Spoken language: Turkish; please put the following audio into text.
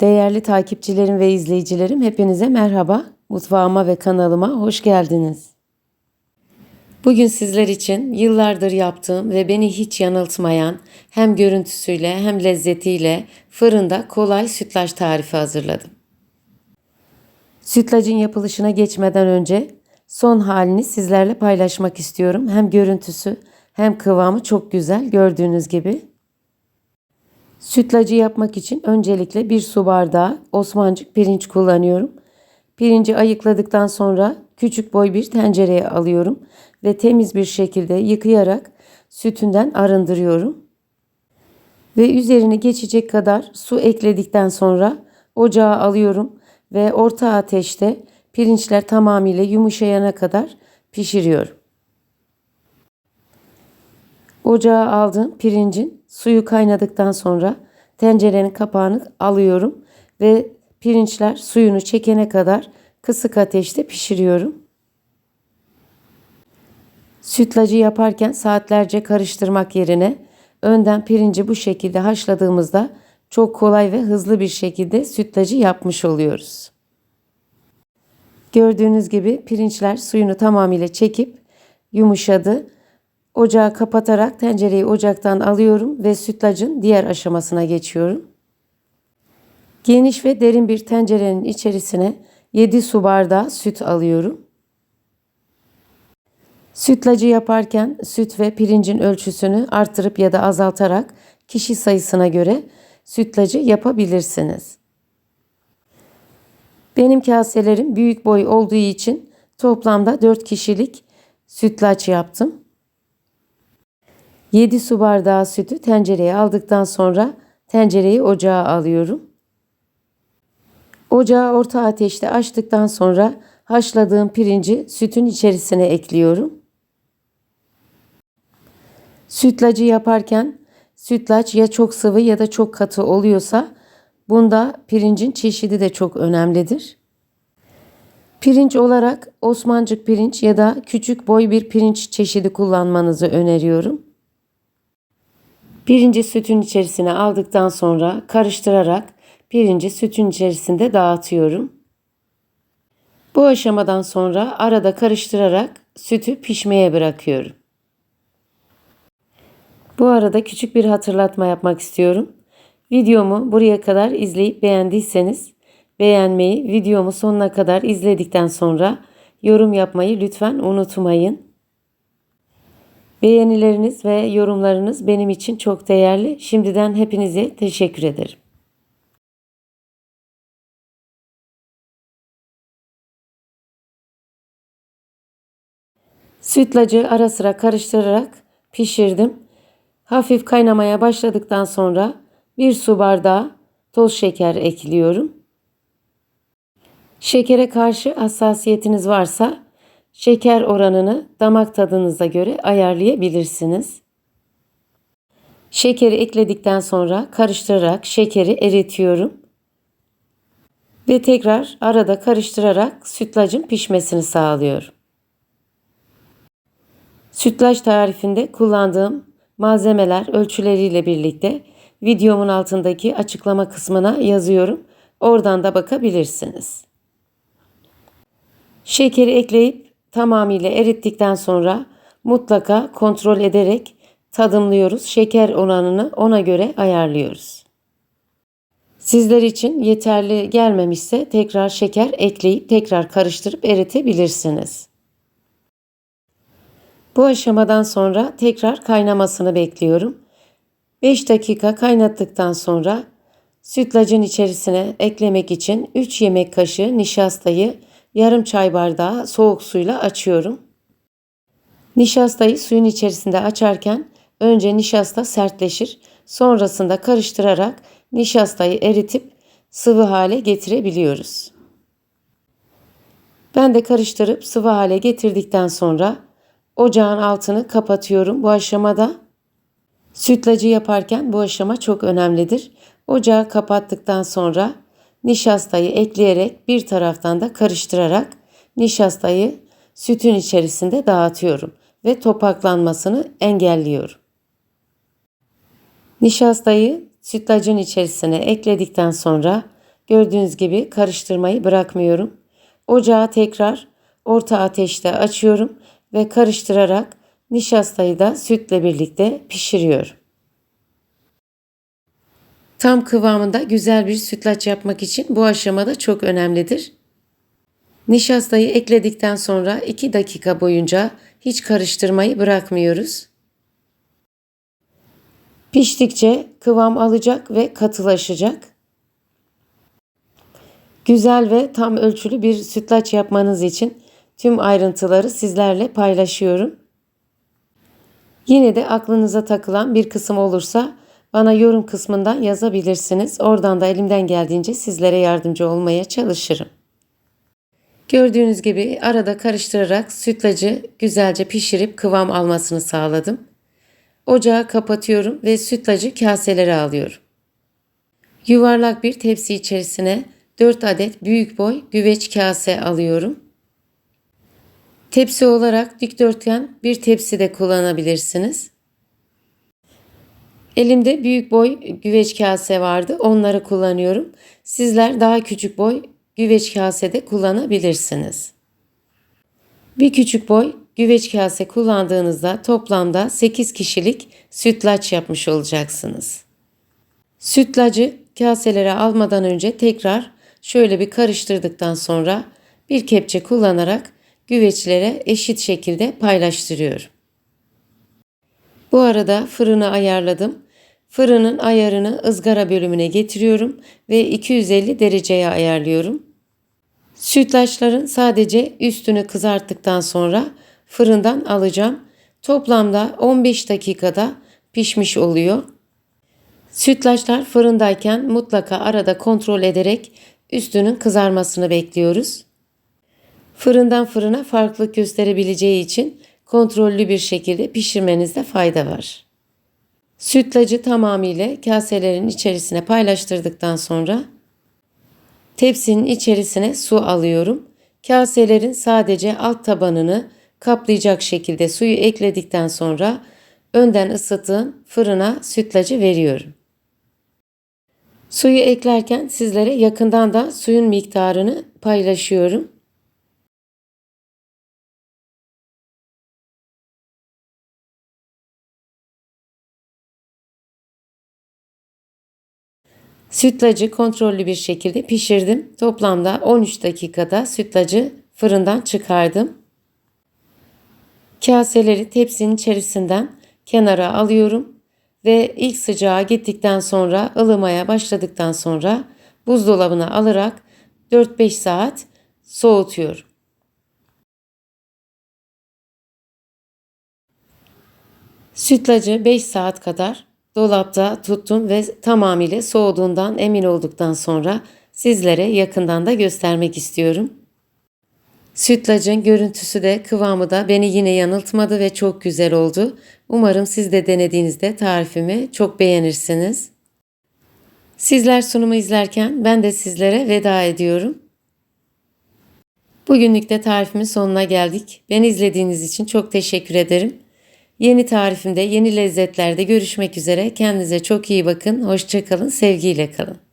Değerli takipçilerim ve izleyicilerim hepinize merhaba. Mutfağıma ve kanalıma hoş geldiniz. Bugün sizler için yıllardır yaptığım ve beni hiç yanıltmayan hem görüntüsüyle hem lezzetiyle fırında kolay sütlaç tarifi hazırladım. Sütlacın yapılışına geçmeden önce son halini sizlerle paylaşmak istiyorum. Hem görüntüsü hem kıvamı çok güzel gördüğünüz gibi. Sütlacı yapmak için öncelikle bir su bardağı Osmancık pirinç kullanıyorum. Pirinci ayıkladıktan sonra küçük boy bir tencereye alıyorum ve temiz bir şekilde yıkayarak sütünden arındırıyorum. Ve üzerine geçecek kadar su ekledikten sonra ocağa alıyorum ve orta ateşte pirinçler tamamıyla yumuşayana kadar pişiriyorum. Ocağa aldığım pirincin suyu kaynadıktan sonra tencerenin kapağını alıyorum ve pirinçler suyunu çekene kadar kısık ateşte pişiriyorum. Sütlacı yaparken saatlerce karıştırmak yerine önden pirinci bu şekilde haşladığımızda çok kolay ve hızlı bir şekilde sütlacı yapmış oluyoruz. Gördüğünüz gibi pirinçler suyunu tamamıyla çekip yumuşadı. Ocağı kapatarak tencereyi ocaktan alıyorum ve sütlacın diğer aşamasına geçiyorum. Geniş ve derin bir tencerenin içerisine 7 su bardağı süt alıyorum. Sütlacı yaparken süt ve pirincin ölçüsünü artırıp ya da azaltarak kişi sayısına göre sütlacı yapabilirsiniz. Benim kaselerim büyük boy olduğu için toplamda 4 kişilik sütlaç yaptım. 7 su bardağı sütü tencereye aldıktan sonra tencereyi ocağa alıyorum. Ocağı orta ateşte açtıktan sonra haşladığım pirinci sütün içerisine ekliyorum. Sütlacı yaparken sütlaç ya çok sıvı ya da çok katı oluyorsa bunda pirincin çeşidi de çok önemlidir. Pirinç olarak Osmancık pirinç ya da küçük boy bir pirinç çeşidi kullanmanızı öneriyorum. Pirinci sütün içerisine aldıktan sonra karıştırarak pirinci sütün içerisinde dağıtıyorum. Bu aşamadan sonra arada karıştırarak sütü pişmeye bırakıyorum. Bu arada küçük bir hatırlatma yapmak istiyorum. Videomu buraya kadar izleyip beğendiyseniz beğenmeyi, videomu sonuna kadar izledikten sonra yorum yapmayı lütfen unutmayın. Beğenileriniz ve yorumlarınız benim için çok değerli. Şimdiden hepinize teşekkür ederim. Sütlacı ara sıra karıştırarak pişirdim. Hafif kaynamaya başladıktan sonra bir su bardağı toz şeker ekliyorum. Şekere karşı hassasiyetiniz varsa şeker oranını damak tadınıza göre ayarlayabilirsiniz. Şekeri ekledikten sonra karıştırarak şekeri eritiyorum. Ve tekrar arada karıştırarak sütlacın pişmesini sağlıyorum. Sütlaç tarifinde kullandığım malzemeler ölçüleriyle birlikte videomun altındaki açıklama kısmına yazıyorum. Oradan da bakabilirsiniz. Şekeri ekleyip tamamıyla erittikten sonra mutlaka kontrol ederek tadımlıyoruz. Şeker oranını ona göre ayarlıyoruz. Sizler için yeterli gelmemişse tekrar şeker ekleyip tekrar karıştırıp eritebilirsiniz. Bu aşamadan sonra tekrar kaynamasını bekliyorum. 5 dakika kaynattıktan sonra sütlacın içerisine eklemek için 3 yemek kaşığı nişastayı yarım çay bardağı soğuk suyla açıyorum. Nişastayı suyun içerisinde açarken önce nişasta sertleşir. Sonrasında karıştırarak nişastayı eritip sıvı hale getirebiliyoruz. Ben de karıştırıp sıvı hale getirdikten sonra ocağın altını kapatıyorum bu aşamada. Sütlacı yaparken bu aşama çok önemlidir. Ocağı kapattıktan sonra nişastayı ekleyerek bir taraftan da karıştırarak nişastayı sütün içerisinde dağıtıyorum ve topaklanmasını engelliyorum. Nişastayı sütlacın içerisine ekledikten sonra Gördüğünüz gibi karıştırmayı bırakmıyorum. Ocağı tekrar orta ateşte açıyorum ve karıştırarak nişastayı da sütle birlikte pişiriyorum. Tam kıvamında güzel bir sütlaç yapmak için bu aşamada çok önemlidir. Nişastayı ekledikten sonra 2 dakika boyunca hiç karıştırmayı bırakmıyoruz. Piştikçe kıvam alacak ve katılaşacak. Güzel ve tam ölçülü bir sütlaç yapmanız için tüm ayrıntıları sizlerle paylaşıyorum. Yine de aklınıza takılan bir kısım olursa bana yorum kısmından yazabilirsiniz. Oradan da elimden geldiğince sizlere yardımcı olmaya çalışırım. Gördüğünüz gibi arada karıştırarak sütlacı güzelce pişirip kıvam almasını sağladım. Ocağı kapatıyorum ve sütlacı kaselere alıyorum. Yuvarlak bir tepsi içerisine 4 adet büyük boy güveç kase alıyorum. Tepsi olarak dikdörtgen bir tepsi de kullanabilirsiniz. Elimde büyük boy güveç kase vardı. Onları kullanıyorum. Sizler daha küçük boy güveç kase de kullanabilirsiniz. Bir küçük boy güveç kase kullandığınızda toplamda 8 kişilik sütlaç yapmış olacaksınız. Sütlacı kaselere almadan önce tekrar şöyle bir karıştırdıktan sonra bir kepçe kullanarak güveçlere eşit şekilde paylaştırıyorum. Bu arada fırını ayarladım. Fırının ayarını ızgara bölümüne getiriyorum ve 250 dereceye ayarlıyorum. Sütlaçların sadece üstünü kızarttıktan sonra fırından alacağım. Toplamda 15 dakikada pişmiş oluyor. Sütlaçlar fırındayken mutlaka arada kontrol ederek üstünün kızarmasını bekliyoruz. Fırından fırına farklılık gösterebileceği için kontrollü bir şekilde pişirmenizde fayda var. Sütlacı tamamıyla kaselerin içerisine paylaştırdıktan sonra tepsinin içerisine su alıyorum. Kaselerin sadece alt tabanını kaplayacak şekilde suyu ekledikten sonra önden ısıttığım fırına sütlacı veriyorum. Suyu eklerken sizlere yakından da suyun miktarını paylaşıyorum. Sütlacı kontrollü bir şekilde pişirdim. Toplamda 13 dakikada sütlacı fırından çıkardım. Kaseleri tepsinin içerisinden kenara alıyorum ve ilk sıcağa gittikten sonra ılımaya başladıktan sonra buzdolabına alarak 4-5 saat soğutuyorum. Sütlacı 5 saat kadar dolapta tuttum ve tamamıyla soğuduğundan emin olduktan sonra sizlere yakından da göstermek istiyorum. Sütlacın görüntüsü de kıvamı da beni yine yanıltmadı ve çok güzel oldu. Umarım siz de denediğinizde tarifimi çok beğenirsiniz. Sizler sunumu izlerken ben de sizlere veda ediyorum. Bugünlük de tarifimin sonuna geldik. Beni izlediğiniz için çok teşekkür ederim. Yeni tarifimde, yeni lezzetlerde görüşmek üzere. Kendinize çok iyi bakın. Hoşçakalın, sevgiyle kalın.